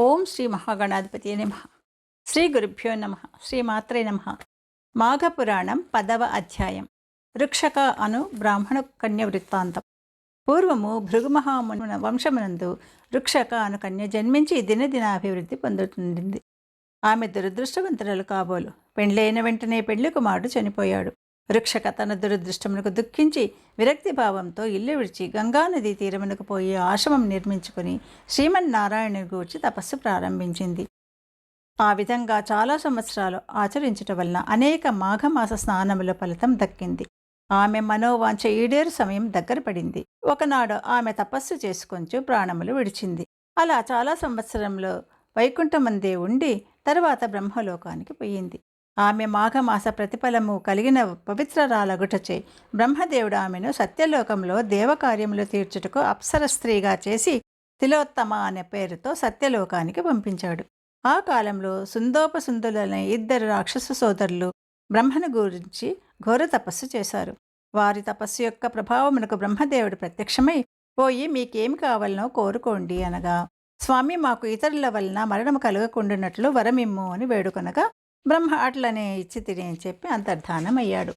ఓం శ్రీ మహాగణాధిపతి నమ. శ్రీ గురుభ్యో నమ. శ్రీ మాత్రే నమ. మాఘపురాణం పదవ అధ్యాయం. రుక్షక అను బ్రాహ్మణ కన్య వృత్తాంతం. పూర్వము భృగుమహామున వంశమునందు రుక్షక అను కన్య జన్మించి దినదినాభివృద్ధి పొందుతుండింది. ఆమె దురదృష్టవంతురాలు కాబోలు. పెండ్లైన వెంటనే పెళ్ళి కుమారుడు చనిపోయాడు. వృక్షక తన దురదృష్టమునకు దుఃఖించి విరక్తి భావంతో ఇల్లు విడిచి గంగానది తీరమునకు పోయి ఆశ్రమం నిర్మించుకుని శ్రీమన్నారాయణుని గూర్చి తపస్సు ప్రారంభించింది. ఆ విధంగా చాలా సంవత్సరాలు ఆచరించటం వలన అనేక మాఘమాస స్నానముల ఫలితం దక్కింది. ఆమె మనోవాంఛ ఈడేరు సమయం దగ్గర పడింది. ఒకనాడు ఆమె తపస్సు చేసుకొంచు ప్రాణములు విడిచింది. అలా చాలా సంవత్సరంలో వైకుంఠమందే ఉండి తర్వాత బ్రహ్మలోకానికి పోయింది. ఆమె మాఘమాస ప్రతిఫలము కలిగిన పవిత్రరాలగుటచే బ్రహ్మదేవుడు ఆమెను సత్యలోకంలో దేవకార్యములు తీర్చుటకు అప్సర స్త్రీగా చేసి తిలోత్తమ అనే పేరుతో సత్యలోకానికి పంపించాడు. ఆ కాలంలో సుందోపసుందులనే ఇద్దరు రాక్షస సోదరులు బ్రహ్మను గురించి ఘోర తపస్సు చేశారు. వారి తపస్సు యొక్క ప్రభావమునకు బ్రహ్మదేవుడు ప్రత్యక్షమై పోయి మీకేం కావాలనో కోరుకోండి అనగా స్వామి మాకు ఇతరుల వలన మరణం కలగకుండానట్లు వరమిమ్ము అని వేడుకొనగా బ్రహ్మ అట్లనే ఇచ్చి తిని అని చెప్పి అంతర్ధానమయ్యాడు.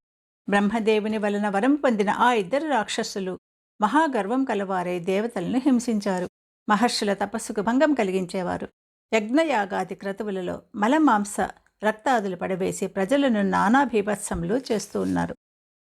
బ్రహ్మదేవుని వలన వరం పొందిన ఆ ఇద్దరు రాక్షసులు మహాగర్వం కలవారై దేవతలను హింసించారు. మహర్షుల తపస్సుకు భంగం కలిగించేవారు. యజ్ఞయాగాది క్రతువులలో మలమాంస రక్తాదులు పడవేసి ప్రజలను నానా భీభత్సములు చేస్తూ ఉన్నారు.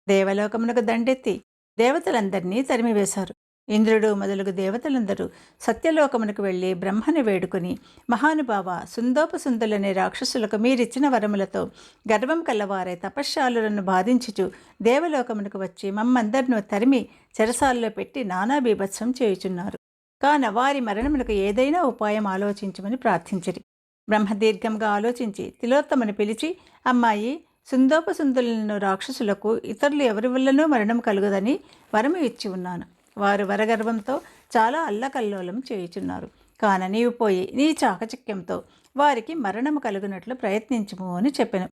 దేవలోకమునకు దండెత్తి దేవతలందరినీ తరిమివేశారు. ఇంద్రుడు మొదలగు దేవతలందరూ సత్యలోకమునకు వెళ్ళి బ్రహ్మని వేడుకుని మహానుభావ సుందోపసుందులనే రాక్షసులకు మీరిచ్చిన వరములతో గర్వం కలవారే తపశ్శాలులను బాధించుచు దేవలోకమునకు వచ్చి మమ్మందరినూ తరిమి చెరసాల్లో పెట్టి నానా బీభత్సం చేయుచున్నారు. కాన వారి మరణమునకు ఏదైనా ఉపాయం ఆలోచించమని ప్రార్థించిరి. బ్రహ్మదీర్ఘంగా ఆలోచించి తిలోత్తమని పిలిచి అమ్మాయి సుందోపసుందులను రాక్షసులకు ఇతరులు ఎవరి వల్లనూ మరణం కలుగదని వరము ఇచ్చి ఉన్నాను. వారు వరగర్వంతో చాలా అల్లకల్లోలం చేయుచున్నారు. కాన నీవు పోయి నీ చాకచక్యంతో వారికి మరణము కలుగునట్లు ప్రయత్నించుము అని చెప్పాను.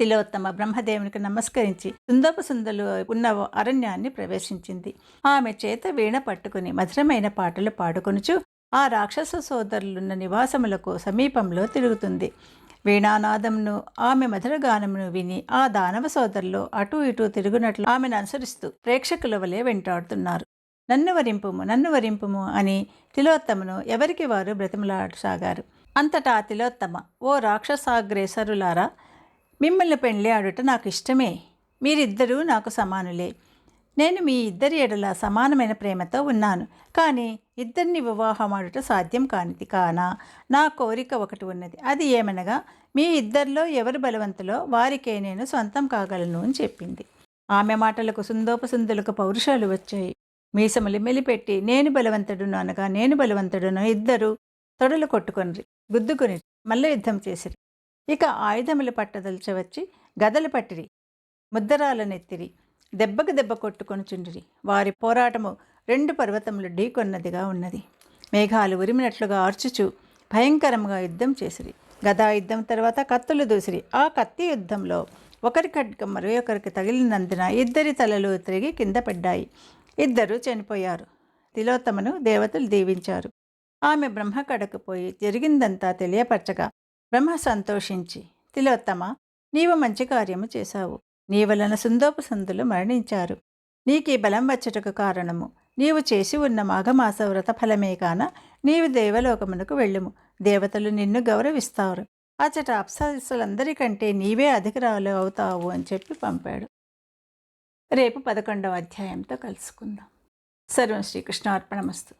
తిలోత్తమ బ్రహ్మదేవునికి నమస్కరించి సుందపు సుందలు ఉన్న అరణ్యాన్ని ప్రవేశించింది. ఆమె చేత వీణ పట్టుకుని మధురమైన పాటలు పాడుకొనుచు ఆ రాక్షస సోదరులున్న నివాసములకు సమీపంలో తిరుగుతుంది. వీణానాదంను ఆమె మధురగానమును విని ఆ దానవ సోదరులు అటూ ఇటు తిరుగునట్లు ఆమెను అనుసరిస్తూ ప్రేక్షకుల వలె వెంటాడుతున్నారు. నన్ను వరింపుము నన్ను వరింపుము అని తిలోత్తమను ఎవరికి వారు బ్రతిమలాడసాగారు? అంతటా తిలోత్తమ ఓ రాక్షసాగ్రేసరులారా మిమ్మల్ని పెండ్లి ఆడుట నాకు ఇష్టమే మీరిద్దరూ నాకు సమానులే. నేను మీ ఇద్దరి ఎడల సమానమైన ప్రేమతో ఉన్నాను. కానీ ఇద్దరిని వివాహమాడుట సాధ్యం కానిది కానా? నా కోరిక ఒకటి ఉన్నది. అది ఏమనగా మీ ఇద్దరిలో ఎవరు బలవంతులో వారికే నేను సొంతం కాగలను అని చెప్పింది. ఆమె మాటలకు సుందోపసుందులకు పౌరుషాలు వచ్చాయి. మీసములు మెలిపెట్టి నేను బలవంతుడును అనగా నేను బలవంతుడును ఇద్దరు తొడలు కొట్టుకొనిరి గుద్దుకొని మల్ల యుద్ధం చేసిరి. ఇక ఆయుధములు పట్టదల్చవచ్చి గదలు పట్టిరి ముద్దరాలనెత్తిరి దెబ్బకు దెబ్బ కొట్టుకొని చుండిరి. వారి పోరాటము రెండు పర్వతములు ఢీకొన్నదిగా ఉన్నది. మేఘాలు ఉరిమినట్లుగా ఆర్చుచు భయంకరంగా యుద్ధం చేసిరి. గదా యుద్ధం తర్వాత కత్తులు దూసిరి. ఆ కత్తి యుద్ధంలో ఒకరి ఖడ్గం మరొకరికి తగిలినందున ఇద్దరి తలలు తిరిగి కింద పడ్డాయి. ఇద్దరు చనిపోయారు. తిలోత్తమను దేవతలు దీవించారు. ఆమె బ్రహ్మ కడకపోయి జరిగిందంతా తెలియపరచగా బ్రహ్మ సంతోషించి తిలోత్తమ నీవు మంచి కార్యము చేశావు. నీ వలన సుందోపు సందులు మరణించారు. నీకీ బలం వచ్చటకు కారణము. నీవు చేసి ఉన్న మాఘమాస వ్రత ఫలమే కాన నీవు దేవలోకమునకు వెళ్ళుము. దేవతలు నిన్ను గౌరవిస్తారు. అచట అప్సరస్సులందరికంటే నీవే అధికరాలు అవుతావు అని చెప్పి పంపాడు. రేపు పదకొండవ అధ్యాయంతో కలుసుకుందాం. సర్వం శ్రీకృష్ణ అర్పణమస్తు